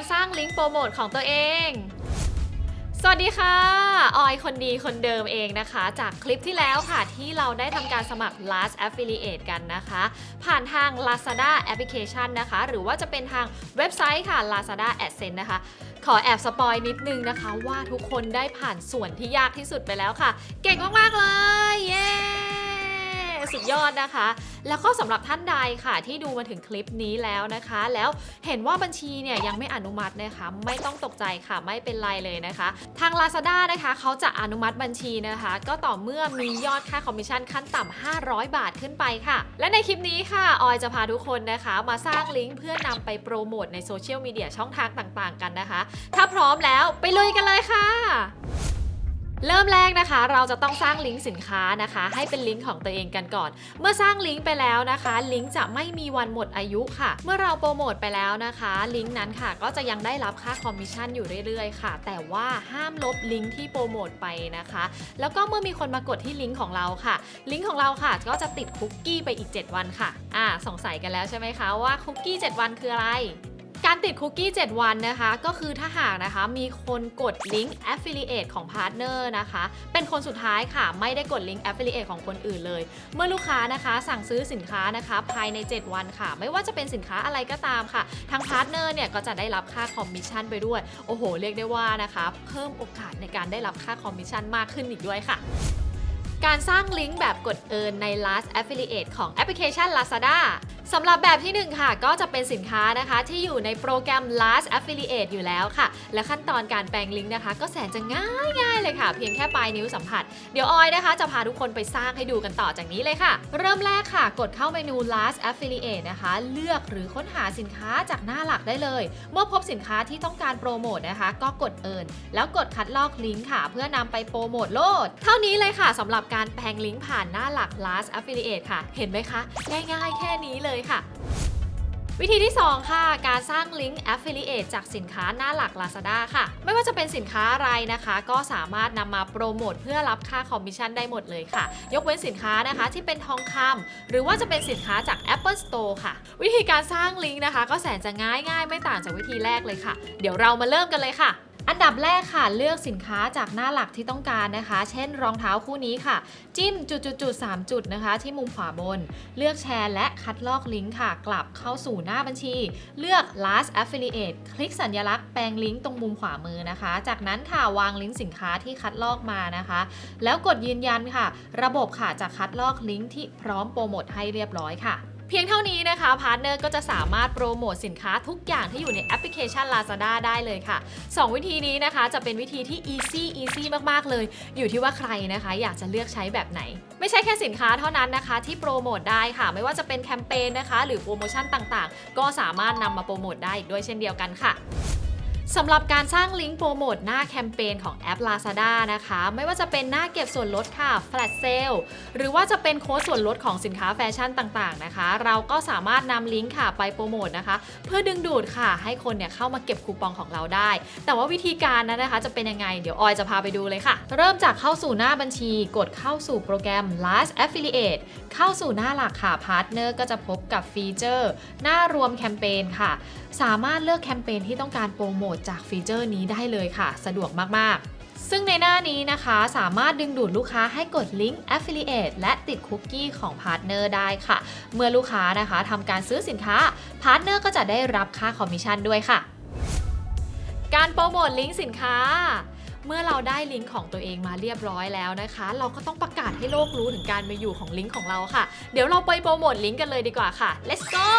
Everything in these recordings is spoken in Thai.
การสร้างลิงก์โปรโมทของตัวเอง สวัสดีค่ะ ออยคนดีคนเดิมเองนะคะ จากคลิปที่แล้วค่ะที่เราได้ทำการสมัคร Last Affiliate กันนะคะ ผ่านทาง Lazada Application นะคะ หรือว่าจะเป็นทางเว็บไซต์ค่ะ Lazada AdSense นะคะขอแอบสปอยนิดนึงนะคะ ว่าทุกคนได้ผ่านส่วนที่ยากที่สุดไปแล้วค่ะ เก่งมาก ๆ เลย เย้ สุดยอดนะคะ แล้วก็สำหรับท่านใดค่ะที่ดูมาถึงคลิปนี้แล้วนะคะ แล้วเห็นว่าบัญชีเนี่ยยังไม่อนุมัตินะคะ ไม่ต้องตกใจค่ะไม่เป็นไรเลยนะคะ ทาง Lazada นะคะเขาจะอนุมัติบัญชีนะคะ ก็ต่อเมื่อมียอดค่าคอมมิชชั่นขั้นต่ำ500 บาทขึ้นไปค่ะ และในคลิปนี้ค่ะออยจะพาทุกคนนะคะ มาสร้างลิงก์เพื่อนำไปโปรโมทในโซเชียลมีเดียช่องทางต่างๆ กันนะคะ ถ้าพร้อมแล้วไปลุยกันเลยค่ะ เริ่มแรกนะคะ เราจะต้องสร้างลิงก์สินค้านะคะ ให้เป็นลิงก์ของตัวเองกันก่อน เมื่อสร้างลิงก์ไปแล้วนะคะ ลิงก์จะไม่มีวันหมดอายุค่ะ เมื่อเราโปรโมทไปแล้วนะคะ ลิงก์นั้นค่ะก็จะยังได้รับค่าคอมมิชชั่นอยู่เรื่อยๆ ค่ะ แต่ว่าห้ามลบลิงก์ที่โปรโมทไปนะคะ แล้วก็เมื่อมีคนมากดที่ลิงก์ของเราค่ะ ลิงก์ของเราค่ะก็จะติดคุกกี้ไปอีก 7 วันค่ะอ่าสงสัยกันแล้วใช่ไหมคะว่าคุกกี้ 7 วันคืออะไร การติดคุกกี้ 7 วันนะคะ ก็คือถ้าหากนะคะมีคนกดลิงก์ Affiliate ของพาร์ทเนอร์นะคะ เป็นคนสุดท้ายค่ะ ไม่ได้กดลิงก์ Affiliate ของคนอื่นเลย เมื่อลูกค้านะคะสั่งซื้อสินค้านะคะ ภายใน 7 วันค่ะ ไม่ว่าจะเป็นสินค้าอะไรก็ตามค่ะ ทางพาร์ทเนอร์เนี่ยก็จะได้รับค่าคอมมิชชั่นไปด้วย โอ้โห เรียกได้ว่านะคะ เพิ่มโอกาสในการได้รับค่าคอมมิชชั่นมากขึ้นอีกด้วยค่ะการสร้างลิงก์แบบกดเอินใน Last Affiliate ของแอปพลิเคชัน Lazada สำหรับแบบที่ 1 ค่ะ ก็จะเป็นสินค้านะคะ ที่อยู่ในโปรแกรม Last Affiliate อยู่แล้วค่ะ และขั้นตอนการแปลงลิงก์นะคะ ก็แสนจะง่ายง่ายๆเลยค่ะ เพียงแค่ปลายนิ้วสัมผัส เดี๋ยวออยนะคะ จะพาทุกคนไปสร้างให้ดูกันต่อจากนี้เลยค่ะ เริ่มแรกค่ะ กดเข้าเมนู Last Affiliate นะคะ เลือกหรือค้นหาสินค้าจากหน้าหลักได้เลย เมื่อพบสินค้าที่ต้องการโปรโมทนะคะ ก็กดเอินแล้วกดคัดลอกลิงก์ค่ะ เพื่อนำไปโปรโมทโลด เท่านี้เลยค่ะสำหรับการแปลงลิงก์ผ่านหน้าหลัก Last Affiliate ค่ะ เห็นไหมคะง่ายๆแค่นี้เลยเลยค่ะ วิธีที่ 2 ค่ะ การสร้างลิงก์ Affiliate จากสินค้าหน้าหลัก Lazada ค่ะ ไม่ว่าจะเป็นสินค้าอะไรนะคะ ก็สามารถนำมาโปรโมทเพื่อรับค่าคอมมิชชั่นได้หมดเลยค่ะ ยกเว้นสินค้านะคะที่เป็นทองคำหรือว่าจะเป็นสินค้าจาก Apple Store ค่ะ วิธีการสร้างลิงก์นะคะ ก็แสนจะง่ายง่ายไม่ต่างจากวิธีแรกเลยค่ะ เดี๋ยวเรามาเริ่มกันเลยค่ะ ดับแรกค่ะเลือกสินค้าจากหน้าหลักที่ต้องการนะคะ เช่นรองเท้าคู่นี้ค่ะ จิ้มจุดๆๆ3จุดนะคะ ที่มุมขวาบน เลือกแชร์และคัดลอกลิงก์ค่ะ กลับเข้าสู่หน้าบัญชี เลือก last affiliate คลิกสัญลักษณ์แปลงลิงก์ตรงมุมขวามือนะคะ จากนั้นค่ะวางลิงก์สินค้าที่คัดลอกมานะคะ แล้วกดยืนยันค่ะ ระบบค่ะจะคัดลอกลิงก์ที่พร้อมโปรโมทให้เรียบร้อยค่ะ เพียงเท่านี้นะคะพาร์ทเนอร์ก็จะสามารถโปรโมทสินค้าทุกอย่างที่อยู่ในแอปพลิเคชัน Lazada ได้เลยค่ะ 2 วิธีนี้นะคะจะเป็นวิธีที่ easy easy มากๆเลย อยู่ที่ว่าใครนะคะ อยากจะเลือกใช้แบบไหน ไม่ใช่แค่สินค้าเท่านั้นนะคะ ที่โปรโมทได้ค่ะ ไม่ว่าจะเป็นแคมเปญนะคะ หรือโปรโมชั่นต่างๆ ก็สามารถนำมาโปรโมทได้อีกด้วยเช่นเดียวกันค่ะ สำหรับการสร้างลิงก์โปรโมทหน้าแคมเปญของแอป Lazada นะคะ ไม่ว่าจะเป็นหน้าเก็บส่วนลดค่ะ Flash Sale หรือว่าจะเป็นโค้ดส่วนลดของสินค้าแฟชั่นต่างๆนะคะ เราก็สามารถนำลิงก์ค่ะไปโปรโมทนะคะ เพื่อดึงดูดค่ะ ให้คนเนี่ยเข้ามาเก็บคูปองของเราได้ แต่ว่าวิธีการนั้นนะคะ จะเป็นยังไง เดี๋ยวออยจะพาไปดูเลยค่ะ เริ่มจากเข้าสู่หน้าบัญชี กดเข้าสู่โปรแกรม Last Affiliate เข้าสู่หน้าหลักค่ะพาร์ทเนอร์ก็จะพบกับฟีเจอร์ หน้ารวมแคมเปญค่ะ สามารถเลือกแคมเปญที่ต้องการโปรโมทจากฟีเจอร์นี้ได้เลยค่ะ สะดวกมาก ๆซึ่งในหน้านี้นะคะสามารถดึงดูดลูกค้าให้กดลิงก์ Affiliate และติดคุกกี้ของพาร์ทเนอร์ได้ค่ะ เมื่อลูกค้านะคะทำการซื้อสินค้า พาร์ทเนอร์ก็จะได้รับค่าคอมมิชชั่นด้วยค่ะ การโปรโมทลิงก์สินค้า เมื่อเราได้ลิงก์ของตัวเองมาเรียบร้อยแล้วนะคะ เราก็ต้องประกาศให้โลกรู้ถึงการมาอยู่ของลิงก์ของเราค่ะ เดี๋ยวเราไปโปรโมทลิงก์กันเลยดีกว่าค่ะ let's go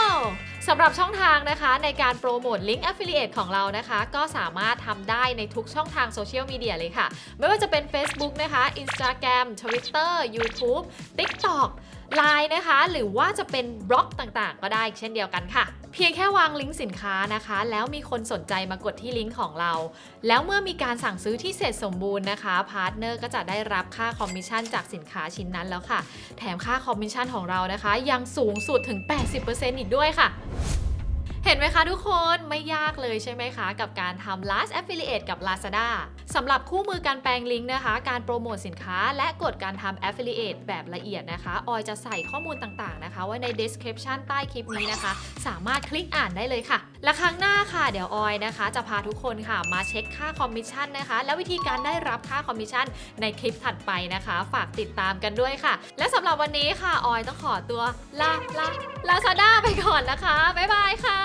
สำหรับช่องทางนะคะในการโปรโมทลิงก์ Affiliate ของเรานะคะ ก็สามารถทำได้ในทุกช่องทางโซเชียลมีเดียเลยค่ะ ไม่ว่าจะเป็น Facebook นะคะ Instagram Twitter YouTube TikTok Line นะคะ หรือว่าจะเป็นบล็อกต่างๆ ก็ได้เช่นเดียวกันค่ะ เพียงแค่วางลิงก์สินค้านะคะ แล้วมีคนสนใจมากดที่ลิงก์ของเรา แล้วเมื่อมีการสั่งซื้อที่เสร็จสมบูรณ์นะคะพาร์ทเนอร์ก็จะได้รับค่าคอมมิชชั่นจากสินค้าชิ้นนั้นแล้วค่ะ แถมค่าคอมมิชชั่นของเรานะคะ ยังสูงสุดถึง 80%อีกด้วยค่ะเห็นไหมคะทุกคนไม่ยากเลยใช่ไหมคะ กับการทำ last affiliate กับ Lazada สำหรับคู่มือการแปลงลิงก์นะคะ การโปรโมทสินค้า และกฎการทำ affiliate แบบละเอียดนะคะ ออยจะใส่ข้อมูลต่างๆนะคะ ไว้ใน description ใต้คลิปนี้นะคะ สามารถคลิกอ่านได้เลยค่ะ และครั้งหน้าค่ะ เดี๋ยวออยนะคะ จะพาทุกคนค่ะมาเช็คค่าคอมมิชชั่นนะคะ และวิธีการได้รับค่าคอมมิชชั่นในคลิปถัดไปนะคะ ฝากติดตามกันด้วยค่ะ และสำหรับวันนี้ค่ะออยต้องขอตัวลาลาลาซาด้าไปก่อนนะคะบ๊ายบายค่ะ